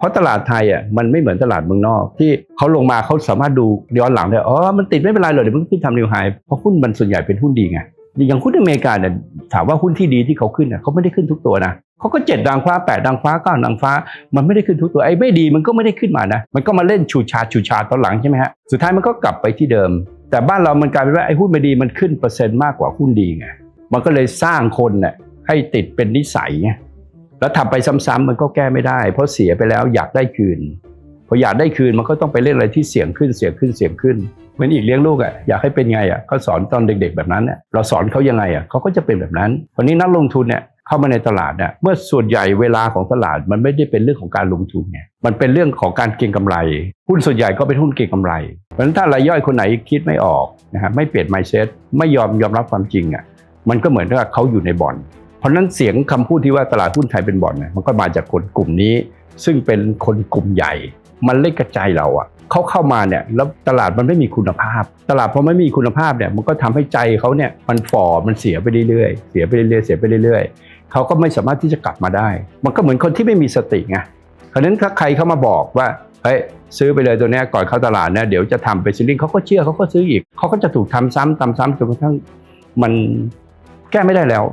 เพราะตลาดไทยอะมันไม่เหมือนตลาดเมืองนอก ที่เขาลงมาเขาสามารถดูย้อนหลังได้อ๋อมันติดไม่เป็นไรเลยเดี๋ยวมันขึ้นทำนิวไฮเพราะหุ้นมันส่วนใหญ่เป็นหุ้นดีไงอย่างหุ้นอเมริกาเนี่ยถามว่าหุ้นที่ดีที่เขาขึ้นเนี่ยเขาไม่ได้ขึ้นทุกตัวนะเขาก็เจ็ดดังฟ้าแปดดังฟ้าเก้าดังฟ้า มันไม่ได้ขึ้นทุกตัวไอ้ไม่ดีมันก็ไม่ได้ขึ้นมานะมันก็มาเล่นชูชาชูชาตอนหลังใช่ไหมฮะสุดท้ายมันก็กลับไปที่เดิม แต่บ้านเรามันกลายเป็นว่าไอ้หุ้นไม่ดีมันขึ้นเปอร์เซ็นต์มากกว่าหุ้นดีไงมันก็เลยสร้างคนน่ยให้ติดเป็นนิสัยไง แล้วทำไปซ้ำๆมันก็แก้ไม่ได้ เพราะเสียไปแล้วอยากได้คืนพออยากได้คืนมันก็ต้องไปเล่นอะไรที่เสี่ยงขึ้นเสี่ยงขึ้นเสี่ยงขึ้นเหมือนอีกเลี้ยงลูกอะอยากให้เป็นไงอะเขาสอนตอนเด็ก ๆ แบบนั้นเนี่ยเราสอนเขายังไงอะเขาก็จะเป็นแบบนั้นวันนี้นักลงทุนเนี่ยเข้ามาในตลาดเนี่ยเมื่อส่วนใหญ่เวลาของตลาดมันไม่ได้เป็นเรื่องของการลงทุนไงมันเป็นเรื่องของการเก็งกำไร หุ้นส่วนใหญ่ก็เป็นหุ้นเก็งกำไร เพราะฉะนั้นถ้ารายย่อยคนไหนคิดไม่ออกนะฮะไม่เปลี่ยน mindset ไม่ยอมยอมรับความจริงอะมันก็เหมือนกับเขาอยู่ในบ่อน เพราะนั้นเสียงคำพูดที่ว่าตลาดหุ้นไทยเป็นบ่อนเนี่ยมันก็มาจากคนกลุ่มนี้ ซึ่งเป็นคนกลุ่มใหญ่ มันเล่นกระจายเราอะเขาเข้ามาเนี่ยแล้วตลาดมันไม่มีคุณภาพ ตลาดพอไม่มีคุณภาพเนี่ยมันก็ทำให้ใจเขาเนี่ยมันฝ่อมันเสียไปเรื่อยๆเสียไปเรื่อยๆเสียไปเรื่อยๆเขาก็ไม่สามารถที่จะกลับมาได้ มันก็เหมือนคนที่ไม่มีสติไงเพราะนั้นถ้าใครเข้ามาบอกว่าเฮ้ยซื้อไปเลยตัวนี้ก่อนเข้าตลาดเนี่ยเดี๋ยวจะทำไปซิลลิงเขาก็เชื่อเขาก็ซื้ออีกเขาก็จะถูกทำซ้ำทำซ้ำจนกระทั่งมันแก้ไม่ได้แล้ว